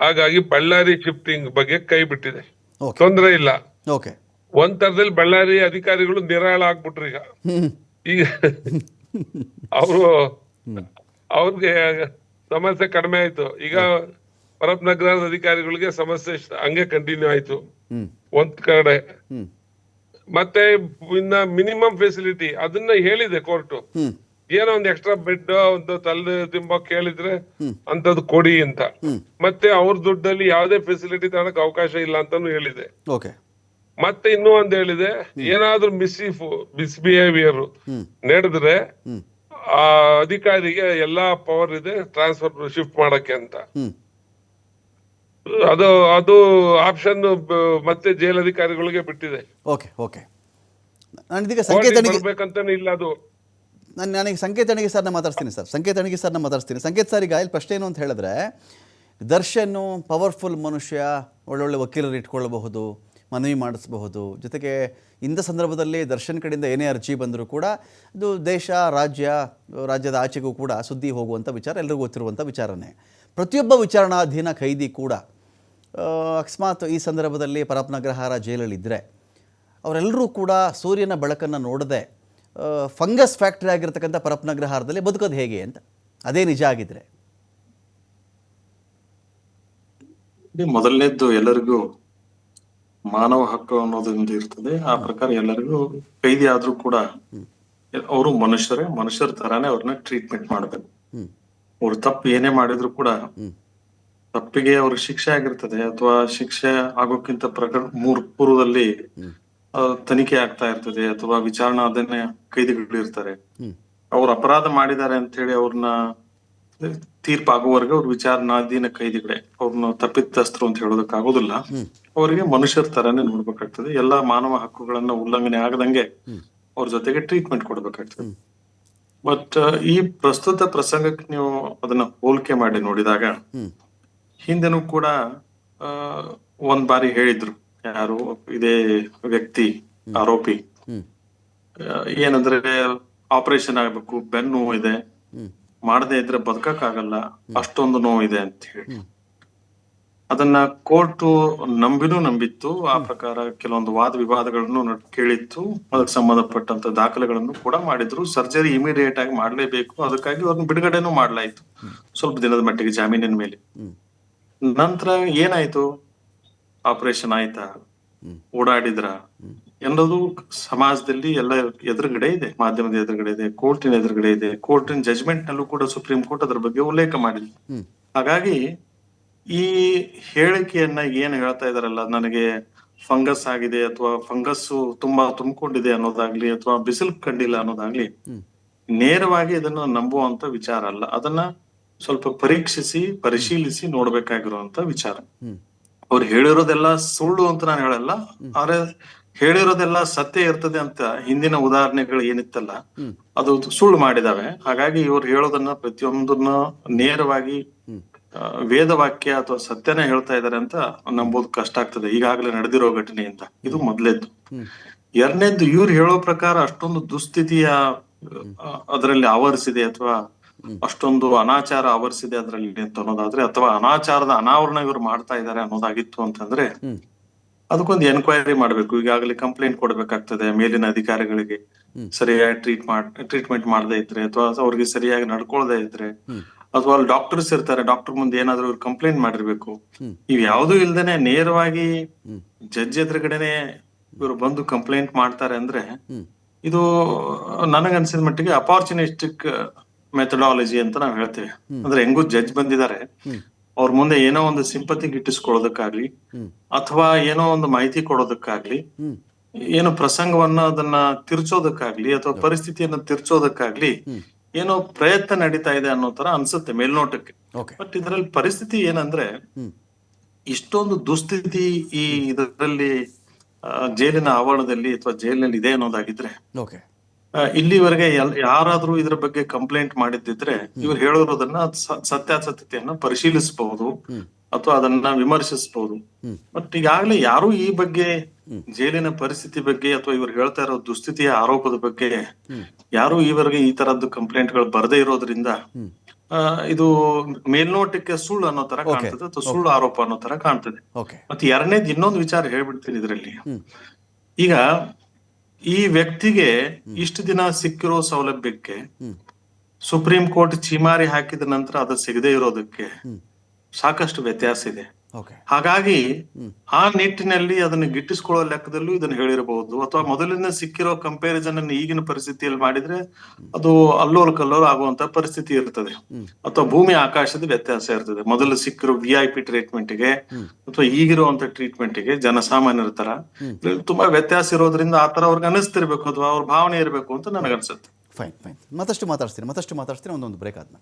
ಹಾಗಾಗಿ ಬಳ್ಳಾರಿ ಶಿಫ್ಟಿಂಗ್ ಬಗ್ಗೆ ಕೈ ಬಿಟ್ಟಿದೆ. ತೊಂದರೆ ಇಲ್ಲ. ಒಂದ್ ತರದಲ್ಲಿ ಬಳ್ಳಾರಿ ಅಧಿಕಾರಿಗಳು ನಿರಾಳ ಆಗ್ಬಿಟ್ರು ಈಗ. ಈಗ ಅವರು ಅವ್ರಿಗೆ ಸಮಸ್ಯೆ ಕಡಿಮೆ ಆಯ್ತು. ಈಗ ಪರಪ್ ನಗರದ ಅಧಿಕಾರಿಗಳಿಗೆ ಸಮಸ್ಯೆ ಹಂಗೆ ಕಂಟಿನ್ಯೂ ಆಯ್ತು. ಒಂದ್ ಕಡೆ. ಮತ್ತೆ ಇನ್ನ ಮಿನಿಮಮ್ ಫೆಸಿಲಿಟಿ ಅದನ್ನ ಹೇಳಿದೆ ಕೋರ್ಟ್ ಏನೋ ಒಂದ್ ಎಕ್ಸ್ಟ್ರಾ ಬೆಡ್ ಒಂದು ತಲೆ ತಿಂಬ ಕೇಳಿದ್ರೆ ಅಂತದ್ ಕೊಡಿ ಅಂತ. ಮತ್ತೆ ಅವ್ರ ದುಡ್ಡಲ್ಲಿ ಯಾವ್ದೇ ಫೆಸಿಲಿಟಿ ತಗೊಳಕ್ ಅವಕಾಶ ಇಲ್ಲ ಅಂತಾನು ಹೇಳಿದೆ. ಮತ್ತೆ ಇನ್ನೂ ಒಂದ್ ಹೇಳಿದೆ ಏನಾದ್ರೂ ಮಿಸ್ಇಫ್ ಮಿಸ್ಬಿಹೇವಿಯರ್ ನಡೆದ್ರೆ ಆ ಅಧಿಕಾರಿಗೆ ಎಲ್ಲಾ ಪವರ್ ಇದೆ ಟ್ರಾನ್ಸ್ಫರ್ ಶಿಫ್ಟ್ ಮಾಡಕ್ಕೆ ಅಂತ. ಅದು ಅದು ಆಪ್ಷನ್ ಮತ್ತೆ ಜೈಲ್ ಅಧಿಕಾರಿಗಳಿಗೆ ಬಿಟ್ಟಿದೆ. Okay okay. ಇಲ್ಲ ಅದು. ನಾನು ನನಗೆ ಸಂಕೇತನಿಗೆ ಸರ್ನ ಮಾತಾಡ್ತೀನಿ ಸರ್. ಸಂಕೇತನಿಗೆ ಸರ್ನ ಮಾತಾಡ್ತೀನಿ ಸಂಕೇತ್ ಸರ್ ಈಗ ಇಲ್ಲಿ ಪ್ರಶ್ನೆ ಏನು ಅಂತ ಹೇಳಿದ್ರೆ, ದರ್ಶನ್ ಪವರ್ಫುಲ್ ಮನುಷ್ಯ, ಒಳ್ಳೊಳ್ಳೆ ವಕೀಲರು ಇಟ್ಕೊಳ್ಳಬಹುದು ಮನವಿ ಮಾಡಿಸಬಹುದು. ಜೊತೆಗೆ ಇಂಥ ಸಂದರ್ಭದಲ್ಲಿ ದರ್ಶನ್ ಕಡೆಯಿಂದ ಏನೇ ಅರ್ಜಿ ಬಂದರೂ ಕೂಡ ಅದು ದೇಶ, ರಾಜ್ಯ, ರಾಜ್ಯದ ಆಚೆಗೂ ಕೂಡ ಸುದ್ದಿ ಹೋಗುವಂಥ ವಿಚಾರ ಎಲ್ಲರಿಗೂ ಗೊತ್ತಿರುವಂಥ ವಿಚಾರನೇ. ಪ್ರತಿಯೊಬ್ಬ ವಿಚಾರಣಾಧೀನ ಖೈದಿ ಕೂಡ ಅಕಸ್ಮಾತ್ ಈ ಸಂದರ್ಭದಲ್ಲಿ ಪರಪ್ನಗ್ರಹಾರ ಜೈಲಲ್ಲಿದ್ದರೆ ಅವರೆಲ್ಲರೂ ಕೂಡ ಸೂರ್ಯನ ಬೆಳಕನ್ನು ನೋಡದೆ ಫಂಗಸ್ ಫ್ಯಾಕ್ಟ್ರಿ ಆಗಿರ್ತಕ್ಕಂಥ ಪರಪ್ನಗ್ರಹಾರದಲ್ಲಿ ಬದುಕೋದು ಹೇಗೆ ಅಂತ. ಅದೇ ನಿಜ ಆಗಿದ್ರೆ. ಮೊದಲನೇದ್ದು ಎಲ್ಲರಿಗೂ ಮಾನವ ಹಕ್ಕು ಅನ್ನೋದೊಂದು ಇರ್ತದೆ. ಆ ಪ್ರಕಾರ ಎಲ್ಲರಿಗೂ ಕೈದಿ ಆದ್ರೂ ಕೂಡ ಅವರು ಮನುಷ್ಯರೇ ಮನುಷ್ಯರ ತರಾನೇ ಅವ್ರನ್ನ ಟ್ರೀಟ್ಮೆಂಟ್ ಮಾಡಬೇಕು. ಅವ್ರು ತಪ್ಪು ಏನೇ ಮಾಡಿದ್ರು ಕೂಡ ತಪ್ಪಿಗೆ ಅವ್ರಿಗೆ ಶಿಕ್ಷೆ ಆಗಿರ್ತದೆ ಅಥವಾ ಶಿಕ್ಷೆ ಆಗೋಕ್ಕಿಂತ ಪ್ರಕರಣ ಮೂರ್ ಪೂರ್ವದಲ್ಲಿ ತನಿಖೆ ಆಗ್ತಾ ಇರ್ತದೆ ಅಥವಾ ವಿಚಾರಣಾಧೀನ ಅದನ್ನೇ ಕೈದಿಗಳಿರ್ತಾರೆ. ಅವ್ರು ಅಪರಾಧ ಮಾಡಿದ್ದಾರೆ ಅಂತ ಹೇಳಿ ಅವ್ರನ್ನ ತೀರ್ಪಾಗುವವರೆಗೆ ಅವ್ರ ವಿಚಾರಣಾಧೀನ ಕೈದಿಗಳೇ. ಅವ್ರನ್ನ ತಪ್ಪಿತಸ್ಥರು ಅಂತ ಹೇಳೋದಕ್ಕಾಗೋದಿಲ್ಲ. ಅವರಿಗೆ ಮನುಷ್ಯರ ತರಾನೇ ನೋಡ್ಬೇಕಾಗ್ತದೆ. ಎಲ್ಲಾ ಮಾನವ ಹಕ್ಕುಗಳನ್ನ ಉಲ್ಲಂಘನೆ ಆಗದಂಗೆ ಅವ್ರ ಜೊತೆಗೆ ಟ್ರೀಟ್ಮೆಂಟ್ ಕೊಡ್ಬೇಕಾಗ್ತದೆ. ಬಟ್ ಈ ಪ್ರಸ್ತುತ ಪ್ರಸಂಗಕ್ಕೆ ನೀವು ಅದನ್ನ ಹೋಲಿಕೆ ಮಾಡಿ ನೋಡಿದಾಗ ಹಿಂದೆನೂ ಕೂಡ ಆ ಒಂದ್ ಬಾರಿ ಹೇಳಿದ್ರು. ಯಾರು ಇದೇ ವ್ಯಕ್ತಿ ಆರೋಪಿ. ಏನಂದ್ರೆ ಆಪರೇಷನ್ ಆಗ್ಬೇಕು ಬೆನ್ನು ನೋವು ಇದೆ. ಮಾಡದೇ ಇದ್ರೆ ಬದುಕಕ್ ಆಗಲ್ಲ ಅಷ್ಟೊಂದು ನೋವು ಇದೆ ಅಂತ ಹೇಳಿ. ಅದನ್ನ ಕೋರ್ಟ್ ನಂಬಿನೂ ನಂಬಿತ್ತು. ಆ ಪ್ರಕಾರ ಕೆಲವೊಂದು ವಾದ ವಿವಾದಗಳನ್ನು ಕೇಳಿತ್ತು. ಅದಕ್ಕೆ ಸಂಬಂಧಪಟ್ಟಂತ ದಾಖಲೆಗಳನ್ನು ಕೂಡ ಮಾಡಿದ್ರು. ಸರ್ಜರಿ ಇಮಿಡಿಯೇಟ್ ಆಗಿ ಮಾಡಲೇಬೇಕು. ಅದಕ್ಕಾಗಿ ಅವ್ರನ್ನ ಬಿಡುಗಡೆನೂ ಮಾಡ್ಲಾಯ್ತು. ಸ್ವಲ್ಪ ದಿನದ ಮಟ್ಟಿಗೆ ಜಾಮೀನಿನ ಮೇಲೆ. ನಂತರ ಏನಾಯ್ತು? ಆಪರೇಷನ್ ಆಯ್ತಾ. ಓಡಾಡಿದ್ರ? ಎಲ್ಲದು ಸಮಾಜದಲ್ಲಿ ಎಲ್ಲ ಎದುರುಗಡೆ ಇದೆ ಮಾಧ್ಯಮದ ಎದುರುಗಡೆ ಇದೆ ಕೋರ್ಟಿನ ಎದುರುಗಡೆ ಇದೆ. ಕೋರ್ಟಿನ ಜಜ್ಮೆಂಟ್ ನಲ್ಲೂ ಕೂಡ ಸುಪ್ರೀಂ ಕೋರ್ಟ್ ಅದರ ಬಗ್ಗೆ ಉಲ್ಲೇಖ ಮಾಡಿಲ್ಲ. ಹಾಗಾಗಿ ಈ ಹೇಳಿಕೆಯನ್ನ ಏನ್ ಹೇಳ್ತಾ ಇದಾರಲ್ಲ ನನಗೆ ಫಂಗಸ್ ಆಗಿದೆ ಅಥವಾ ಫಂಗಸ್ ತುಂಬಾ ತುಂಬಿಕೊಂಡಿದೆ ಅನ್ನೋದಾಗ್ಲಿ ಅಥವಾ ಬಿಸಿಲು ಕಂಡಿಲ್ಲ ಅನ್ನೋದಾಗ್ಲಿ ನೇರವಾಗಿ ಇದನ್ನ ನಂಬುವಂತ ವಿಚಾರ ಅಲ್ಲ. ಅದನ್ನ ಸ್ವಲ್ಪ ಪರೀಕ್ಷಿಸಿ ಪರಿಶೀಲಿಸಿ ನೋಡ್ಬೇಕಾಗಿರುವಂತ ವಿಚಾರ. ಅವ್ರು ಹೇಳಿರೋದೆಲ್ಲ ಸುಳ್ಳು ಅಂತ ನಾನು ಹೇಳಲ್ಲ ಆದ್ರೆ ಹೇಳಿರೋದೆಲ್ಲ ಸತ್ಯ ಇರ್ತದೆ ಅಂತ ಹಿಂದಿನ ಉದಾಹರಣೆಗಳು ಏನಿತ್ತಲ್ಲ ಅದು ಸುಳ್ಳು ಮಾಡಿದಾವೆ. ಹಾಗಾಗಿ ಇವ್ರು ಹೇಳೋದನ್ನ ಪ್ರತಿಯೊಂದನ್ನ ನೇರವಾಗಿ ವೇದ ವಾಕ್ಯ ವೇದವಾಕ್ಯ ಅಥವಾ ಸತ್ಯನೇ ಹೇಳ್ತಾ ಇದಾರೆ ಅಂತ ನಂಬೋದು ಕಷ್ಟ ಆಗ್ತದೆ. ಈಗಾಗಲೇ ನಡೆದಿರೋ ಘಟನೆಯಿಂದ. ಇದು ಮೊದಲೇದ್ದು. ಎರಡನೇದ್ದು ಇವ್ರು ಹೇಳೋ ಪ್ರಕಾರ ಅಷ್ಟೊಂದು ದುಸ್ಥಿತಿಯ ಅದರಲ್ಲಿ ಆವರಿಸಿದೆ ಅಥವಾ ಅಷ್ಟೊಂದು ಅನಾಚಾರ ಆವರಿಸಿದೆ ಅದರಲ್ಲಿ ಅಂತ ಅನ್ನೋದಾದ್ರೆ ಅಥವಾ ಅನಾಚಾರದ ಅನಾವರಣ ಇವ್ರು ಮಾಡ್ತಾ ಇದ್ದಾರೆ ಅನ್ನೋದಾಗಿತ್ತು ಅಂತಂದ್ರೆ. ಅದಕ್ಕೊಂದು ಎನ್ಕ್ವೈರಿ ಮಾಡ್ಬೇಕು ಈಗಾಗಲೇ ಕಂಪ್ಲೇಂಟ್ ಕೊಡ್ಬೇಕಾಗ್ತದೆ ಮೇಲಿನ ಅಧಿಕಾರಿಗಳಿಗೆ ಸರಿಯಾಗಿ ಟ್ರೀಟ್ ಮಾಡ್ ಟ್ರೀಟ್ಮೆಂಟ್ ಮಾಡದೇ ಇದ್ರೆ ಅಥವಾ ಅವ್ರಿಗೆ ಸರಿಯಾಗಿ ನಡ್ಕೊಳ್ದೇ ಇದ್ರೆ. ಅಥವಾ ಅಲ್ಲಿ ಡಾಕ್ಟರ್ಸ್ ಇರ್ತಾರೆ ಡಾಕ್ಟರ್ ಮುಂದೆ ಏನಾದ್ರು ಇವ್ರು ಕಂಪ್ಲೇಂಟ್ ಮಾಡಿರ್ಬೇಕು. ಇವ್ ಯಾವ್ದು ಇಲ್ದೇನೆ ನೇರವಾಗಿ. ಜಡ್ಜ್ ಎದುರುಗಡೆನೆ ಇವ್ರು ಬಂದು ಕಂಪ್ಲೇಂಟ್ ಮಾಡ್ತಾರೆ ಅಂದ್ರೆ. ಇದು ನನಗನ್ಸಿದ ಮಟ್ಟಿಗೆ ಅಪಾರ್ಚುನಿಸ್ಟಿಕ್ ಮೆಥಡಾಲಜಿ ಅಂತ ನಾವ್ ಹೇಳ್ತೇವೆ. ಅಂದ್ರೆ ಹೆಂಗೂ ಜಡ್ಜ್ ಬಂದಿದ್ದಾರೆ. ಅವ್ರ ಮುಂದೆ ಏನೋ ಒಂದು ಸಿಂಪತಿ ಗಿಟ್ಟಿಸ್ಕೊಳ್ಳೋದಕ್ಕಾಗ್ಲಿ ಅಥವಾ ಏನೋ ಒಂದು ಮಾಹಿತಿ ಕೊಡೋದಕ್ಕಾಗ್ಲಿ ಏನು ಪ್ರಸಂಗವನ್ನ ಅದನ್ನ ತಿರ್ಚೋದಕ್ಕಾಗ್ಲಿ ಅಥವಾ ಪರಿಸ್ಥಿತಿಯನ್ನ ತಿರ್ಚೋದಕ್ಕಾಗ್ಲಿ ಏನೋ ಪ್ರಯತ್ನ ನಡೀತಾ ಇದೆ ಅನ್ನೋ ತರ ಅನ್ಸುತ್ತೆ ಮೇಲ್ನೋಟಕ್ಕೆ. ಬಟ್ ಇದ್ರಲ್ಲಿ ಪರಿಸ್ಥಿತಿ ಏನಂದ್ರೆ ಇಷ್ಟೊಂದು ದುಸ್ಥಿತಿ ಈ ಇದರಲ್ಲಿ ಜೈಲಿನ ಆವರಣದಲ್ಲಿ ಅಥವಾ ಜೈಲಿನಲ್ಲಿ ಇದೆ ಅನ್ನೋದಾಗಿದ್ರೆ ಇಲ್ಲಿವರೆಗೆ ಯಾರಾದ್ರೂ ಇದ್ರ ಬಗ್ಗೆ ಕಂಪ್ಲೇಂಟ್ ಮಾಡಿದ್ದಿದ್ರೆ ಇವ್ರು ಹೇಳಿರೋದನ್ನ ಸತ್ಯಾಸತ್ಯತೆಯನ್ನ ಪರಿಶೀಲಿಸಬಹುದು. ಅಥವಾ ಅದನ್ನ ವಿಮರ್ಶಿಸಬಹುದು. ಬಟ್ ಈಗಾಗಲೇ ಯಾರು ಈ ಬಗ್ಗೆ ಜೈಲಿನ ಪರಿಸ್ಥಿತಿ ಬಗ್ಗೆ ಅಥವಾ ಇವ್ರು ಹೇಳ್ತಾ ಇರೋ ದುಸ್ಥಿತಿಯ ಆರೋಪದ ಬಗ್ಗೆ ಯಾರು ಈವರೆಗೆ ಈ ತರದ್ದು ಕಂಪ್ಲೇಂಟ್ಗಳು ಬರದೇ ಇರೋದ್ರಿಂದ. ಇದು ಮೇಲ್ನೋಟಕ್ಕೆ ಸುಳ್ಳು ಅನ್ನೋ ತರ ಕಾಣ್ತದೆ ಅಥವಾ ಸುಳ್ಳು ಆರೋಪ ಅನ್ನೋ ತರ ಕಾಣ್ತದೆ. ಮತ್ತೆ ಎರಡನೇದು ಇನ್ನೊಂದು ವಿಚಾರ ಹೇಳ್ಬಿಡ್ತೀನಿ ಇದರಲ್ಲಿ. ಈಗ ಈ ವ್ಯಕ್ತಿಗೆ ಇಷ್ಟು ದಿನ ಸಿಕ್ಕಿರೋ ಸೌಲಭ್ಯಕ್ಕೆ ಸುಪ್ರೀಂ ಕೋರ್ಟ್ ಚೀಮಾರಿ ಹಾಕಿದ ನಂತರ ಅದು ಸಿಗದೆ ಇರೋದಕ್ಕೆ ಸಾಕಷ್ಟು ವ್ಯತ್ಯಾಸ ಇದೆ. ಹಾಗಾಗಿ ಆ ನಿಟ್ಟಿನಲ್ಲಿ ಅದನ್ನು ಗಿಟ್ಟಿಸ್ಕೊಳ್ಳೋ ಲೆಕ್ಕದಲ್ಲೂ ಇದನ್ನು ಹೇಳಿರಬಹುದು. ಅಥವಾ ಮೊದಲಿಂದ ಸಿಕ್ಕಿರೋ ಕಂಪ್ಯಾರಿಸನ್ ಅನ್ನು ಈಗಿನ ಪರಿಸ್ಥಿತಿಯಲ್ಲಿ ಮಾಡಿದ್ರೆ ಅದು ಅಲ್ಲೋಲ್ ಕಲ್ಲೋಲ್ ಆಗುವಂತ ಪರಿಸ್ಥಿತಿ ಇರ್ತದೆ. ಅಥವಾ ಭೂಮಿ ಆಕಾಶದ ವ್ಯತ್ಯಾಸ ಇರ್ತದೆ. ಮೊದಲು ಸಿಕ್ಕಿರೋ ವಿ ಐ ಪಿ ಟ್ರೀಟ್ಮೆಂಟ್ಗೆ ಅಥವಾ ಈಗಿರುವಂತ ಟ್ರೀಟ್ಮೆಂಟ್ಗೆ ಜನಸಾಮಾನ್ಯರ ತರ ತುಂಬಾ ವ್ಯತ್ಯಾಸ ಇರೋದ್ರಿಂದ ಆ ತರ ಅವ್ರಿಗೆ ಅನಿಸ್ತಿರ್ಬೇಕು ಅಥವಾ ಅವ್ರ ಭಾವನೆ ಇರಬೇಕು ಅಂತ ನನಗನ್ಸುತ್ತೆ. ಫೈನ್ ಫೈನ್ ಮತ್ತಷ್ಟು ಮಾತಾಡ್ತೀನಿ ಮತ್ತಷ್ಟು ಮಾತಾಡ್ತೀನಿ ಒಂದೊಂದು ಬ್ರೇಕ್ ಆದ್ಮೇಲೆ.